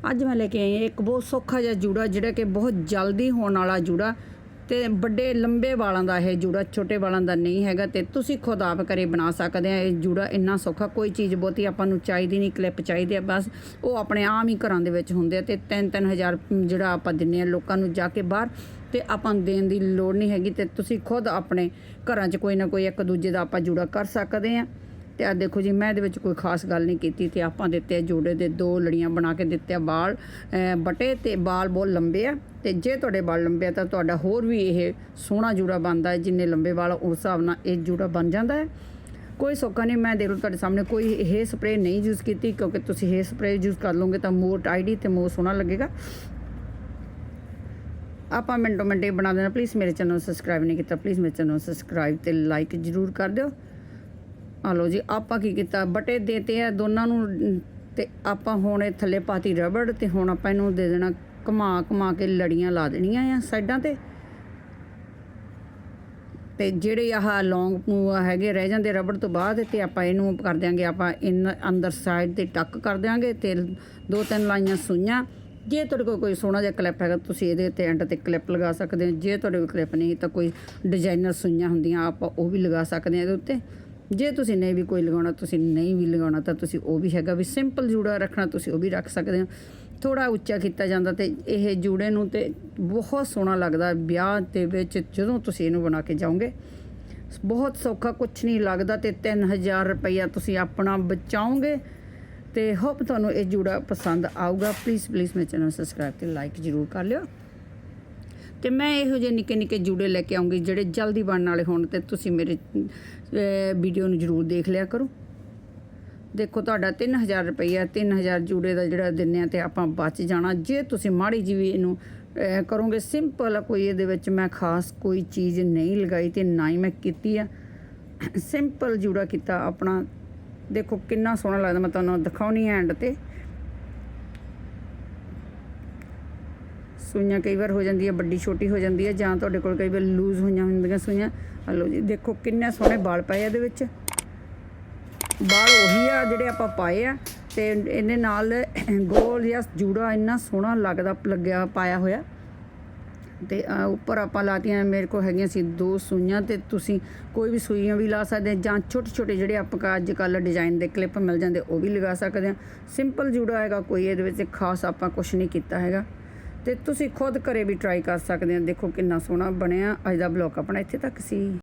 ਅੱਜ ਮੈਂ ਲੈ ਕੇ ਆਈ ਹਾਂ ਇੱਕ ਬਹੁਤ ਸੌਖਾ ਜਿਹਾ ਜੂੜਾ, ਜਿਹੜਾ ਕਿ ਬਹੁਤ ਜਲਦੀ ਹੋਣ ਵਾਲਾ ਜੂੜਾ। ਤੇ ਵੱਡੇ ਲੰਬੇ ਵਾਲਾਂ ਦਾ ਇਹ ਜੂੜਾ, ਛੋਟੇ ਵਾਲਾਂ ਦਾ ਨਹੀਂ ਹੈਗਾ ਤੇ ਤੁਸੀਂ ਖੁਦ ਆਪ ਘਰੇ ਬਣਾ ਸਕਦੇ ਆ। ਇਹ ਜੂੜਾ ਇੰਨਾ ਸੌਖਾ, ਕੋਈ ਚੀਜ਼ ਬਹੁਤੀ ਆਪਾਂ ਨੂੰ ਚਾਹੀਦੀ ਨਹੀਂ, ਕਲਿੱਪ ਚਾਹੀਦੀ ਆ, ਬਸ ਉਹ ਆਪਣੇ ਆਮ ਹੀ ਘਰਾਂ ਦੇ ਵਿੱਚ ਹੁੰਦੇ ਆ ਤੇ 3-3000 ਜਿਹੜਾ ਆਪਾਂ ਦਿੰਨੇ ਆ ਲੋਕਾਂ ਨੂੰ ਜਾ ਕੇ ਬਾਹਰ ਤੇ ਆਪਾਂ ਨੂੰ ਦੇਣ ਦੀ ਲੋੜ ਨਹੀਂ ਹੈਗੀ ਤੇ ਤੁਸੀਂ ਖੁਦ ਆਪਣੇ ਘਰਾਂ 'ਚ ਕੋਈ ਨਾ ਕੋਈ ਇੱਕ ਦੂਜੇ ਦਾ ਆਪਾਂ ਜੂੜਾ ਕਰ ਸਕਦੇ ਆ। ਤੇ ਆ ਦੇਖੋ ਜੀ, ਮੈਂ ਇਹਦੇ ਵਿੱਚ ਕੋਈ ਖਾਸ ਗੱਲ ਨਹੀਂ ਕੀਤੀ ਤੇ ਆਪਾਂ ਦਿੱਤੇ ਜੋੜੇ ਦੇ ਦੋ ਲੜੀਆਂ ਬਣਾ ਕੇ ਦਿੱਤੇ ਆ ਬਾਲ ਬਟੇ ਤੇ ਬਾਲ ਬਹੁਤ ਲੰਬੇ ਆ। ਤੇ ਜੇ ਤੁਹਾਡੇ ਬਾਲ ਲੰਬੇ ਆ ਤਾਂ ਤੁਹਾਡਾ ਹੋਰ ਵੀ ਇਹ ਸੋਹਣਾ ਜੂੜਾ ਬਣਦਾ ਹੈ, ਜਿੰਨੇ ਲੰਬੇ ਵਾਲ ਉਸ ਹਿਸਾਬ ਨਾਲ ਇਹ ਜੂੜਾ ਬਣ ਜਾਂਦਾ ਹੈ। ਕੋਈ ਸੌਖਾ ਨਹੀਂ, ਮੈਂ ਦੇਖ ਲਓ ਤੁਹਾਡੇ ਸਾਹਮਣੇ ਕੋਈ ਹੇਅਰ ਸਪਰੇ ਨਹੀਂ ਯੂਜ਼ ਕੀਤੀ, ਕਿਉਂਕਿ ਤੁਸੀਂ ਹੇਅਰ ਸਪਰੇ ਯੂਜ਼ ਕਰ ਲਓਗੇ ਤਾਂ ਮੋਰ ਟਾਈਡੀ ਤੇ ਮੋਰ ਸੋਹਣਾ ਲੱਗੇਗਾ। ਆਪਾਂ ਮਿੰਟੋ ਮਿੰਟੇ ਬਣਾ ਦੇਣਾ। ਪਲੀਜ਼ ਮੇਰੇ ਚੈਨਲ ਨੂੰ ਸਬਸਕ੍ਰਾਈਬ ਨਹੀਂ ਕੀਤਾ ਪਲੀਜ਼ ਮੇਰੇ ਚੈਨਲ ਨੂੰ ਸਬਸਕ੍ਰਾਈਬ ਤੇ ਲਾਈਕ ਜ਼ਰੂਰ ਕਰ ਦਿਓ। ਆ ਲਓ ਜੀ ਆਪਾਂ ਕੀ ਕੀਤਾ? ਬਟੇ ਦੇਤੇ ਆ ਦੋਨਾਂ ਨੂੰ ਅਮ, ਤੇ ਆਪਾਂ ਹੁਣ ਇਹ ਥੱਲੇ ਪਾਤੀ ਰਬੜ ਤੇ ਹੁਣ ਆਪਾਂ ਇਹਨੂੰ ਦੇ ਦੇਣਾ ਘੁਮਾ ਘੁਮਾ ਕੇ ਲੜੀਆਂ ਲਾ ਦੇਣੀਆਂ ਆ ਸਾਈਡਾਂ ਤੇ। ਤੇ ਜਿਹੜੇ ਆਹ ਲੌਂਗ ਹੈਗੇ ਰਹਿ ਜਾਂਦੇ ਰਬੜ ਤੋਂ ਬਾਅਦ ਤੇ ਆਪਾਂ ਇਹਨੂੰ ਕਰ ਦਿਆਂਗੇ ਆਪਾਂ ਇਨ ਅੰਦਰ ਸਾਈਡ ਤੇ ਟੱਕ ਕਰ ਦਿਆਂਗੇ ਤੇ ਦੋ ਤਿੰਨ ਲਾਈਆਂ ਸੂਈਆਂ। ਜੇ ਤੁਹਾਡੇ ਕੋਲ ਕੋਈ ਸੋਹਣਾ ਜਿਹਾ ਕਲਿੱਪ ਹੈਗਾ ਤੁਸੀਂ ਇਹਦੇ ਉੱਤੇ ਐਂਡ ਤੇ ਕਲਿੱਪ ਲਗਾ ਸਕਦੇ ਹੋ। ਜੇ ਤੁਹਾਡੇ ਕੋਲ ਕਲਿੱਪ ਨਹੀਂ ਤਾਂ ਕੋਈ ਡਿਜ਼ਾਈਨਰ ਸੂਈਆਂ ਹੁੰਦੀਆਂ ਆਪਾਂ ਉਹ ਵੀ ਲਗਾ ਸਕਦੇ ਹਾਂ ਇਹਦੇ ਉੱਤੇ। ਜੇ ਤੁਸੀਂ ਨਹੀਂ ਵੀ ਕੋਈ ਲਗਾਉਣਾ, ਤੁਸੀਂ ਨਹੀਂ ਵੀ ਲਗਾਉਣਾ, ਤਾਂ ਤੁਸੀਂ ਉਹ ਵੀ ਹੈਗਾ ਵੀ ਸਿੰਪਲ ਜੂੜਾ ਰੱਖਣਾ, ਤੁਸੀਂ ਉਹ ਵੀ ਰੱਖ ਸਕਦੇ ਹੋ। ਥੋੜਾ ਉੱਚਾ ਕੀਤਾ ਜਾਂਦਾ ਤੇ ਇਹ ਜੂੜੇ ਨੂੰ ਤੇ ਬਹੁਤ ਸੋਹਣਾ ਲੱਗਦਾ ਵਿਆਹ ਦੇ ਵਿੱਚ, ਜਦੋਂ ਤੁਸੀਂ ਇਹਨੂੰ ਬਣਾ ਕੇ ਜਾਓਗੇ। ਬਹੁਤ ਸੌਖਾ ਕੁਝ ਨਹੀਂ ਲੱਗਦਾ ਤੇ 3000 ਰੁਪਈਆ ਤੁਸੀਂ ਆਪਣਾ ਬਚਾਓਗੇ। ਤੇ ਹੋਪ ਤੁਹਾਨੂੰ ਇਹ ਜੂੜਾ ਪਸੰਦ ਆਊਗਾ। ਪਲੀਜ਼ ਪਲੀਜ਼ ਮੇਰੇ ਚੈਨਲ ਸਬਸਕ੍ਰਾਈਬ ਤੇ ਲਾਈਕ ਜ਼ਰੂਰ ਕਰ ਲਿਓ। ਤੇ ਮੈਂ ਇਹੋ ਜਿਹੇ ਨਿੱਕੇ ਨਿੱਕੇ ਜੂੜੇ ਲੈ ਕੇ ਆਉਂਗੀ ਜਿਹੜੇ ਜਲਦੀ ਬਣਨ ਵਾਲੇ ਹੋਣ ਤੇ ਤੁਸੀਂ ਮੇਰੇ ਵੀਡੀਓ ਨੂੰ ਜ਼ਰੂਰ ਦੇਖ ਲਿਆ ਕਰੋ। ਦੇਖੋ ਤੁਹਾਡਾ 3000 ਰੁਪਈਆ 3000 ਜੂੜੇ ਦਾ ਜਿਹੜਾ ਦਿੰਨੇ ਆ ਤੇ ਆਪਾਂ ਬਚ ਜਾਣਾ। ਜੇ ਤੁਸੀਂ ਮਾੜੀ ਜਿਹੀ ਵੀ ਇਹਨੂੰ ਕਰੋਗੇ ਸਿੰਪਲ ਆ, ਕੋਈ ਇਹਦੇ ਵਿੱਚ ਮੈਂ ਖਾਸ ਕੋਈ ਚੀਜ਼ ਨਹੀਂ ਲਗਾਈ ਤੇ ਨਾ ਹੀ ਮੈਂ ਕੀਤੀ ਆ। ਸਿੰਪਲ ਜੂੜਾ ਕੀਤਾ ਆਪਣਾ। ਦੇਖੋ ਕਿੰਨਾ ਸੋਹਣਾ ਲੱਗਦਾ, ਮੈਂ ਤੁਹਾਨੂੰ ਦਿਖਾਉਣੀ ਐਂਡ ਤੇ। ਸੂਈਆਂ ਕਈ ਵਾਰ ਹੋ ਜਾਂਦੀ ਹੈ ਵੱਡੀ ਛੋਟੀ ਹੋ ਜਾਂਦੀ ਹੈ ਜਾਂ ਤੁਹਾਡੇ ਕੋਲ ਕਈ ਵਾਰ ਲੂਜ਼ ਹੋਈਆਂ ਹੁੰਦੀਆਂ ਸੂਈਆਂ। ਹਲੋ ਜੀ, ਦੇਖੋ ਕਿੰਨੇ ਸੋਹਣੇ ਵਾਲ ਪਏ ਆ ਇਹਦੇ ਵਿੱਚ। ਵਾਲ ਉਹੀ ਆ ਜਿਹੜੇ ਆਪਾਂ ਪਾਏ ਆ ਤੇ ਇਹਦੇ ਨਾਲ ਗੋਲ ਜਾਂ ਜੂੜਾ ਇੰਨਾ ਸੋਹਣਾ ਲੱਗਦਾ, ਲੱਗਿਆ, ਪਾਇਆ ਹੋਇਆ। ਤੇ ਉੱਪਰ ਆਪਾਂ ਲਾਤੀਆਂ, ਮੇਰੇ ਕੋਲ ਹੈਗੀਆਂ ਸੀ ਦੋ ਸੂਈਆਂ ਤੇ ਤੁਸੀਂ ਕੋਈ ਵੀ ਸੂਈਆਂ ਵੀ ਲਾ ਸਕਦੇ ਜਾਂ ਛੋਟੇ ਛੋਟੇ ਜਿਹੜੇ ਆਪਾਂ ਅੱਜ ਕੱਲ ਡਿਜ਼ਾਈਨ ਦੇ ਕਲਿੱਪ ਮਿਲ ਜਾਂਦੇ, ਉਹ ਵੀ ਲਗਾ ਸਕਦੇ ਆ। ਸਿੰਪਲ ਜੂੜਾ ਹੈਗਾ, ਕੋਈ ਇਹਦੇ ਵਿੱਚ ਖਾਸ ਆਪਾਂ ਕੁਝ ਨਹੀਂ ਕੀਤਾ ਹੈਗਾ। ਤੇ ਤੁਸੀਂ ਖੁਦ ਘਰੇ ਵੀ ਟਰਾਈ ਕਰ ਸਕਦੇ ਆ ਦੇਖੋ ਕਿੰਨਾ ਸੋਹਣਾ ਬਣਿਆ। ਅੱਜ ਦਾ ਬਲੌਗ ਆਪਣਾ ਇੱਥੇ ਤੱਕ ਸੀ।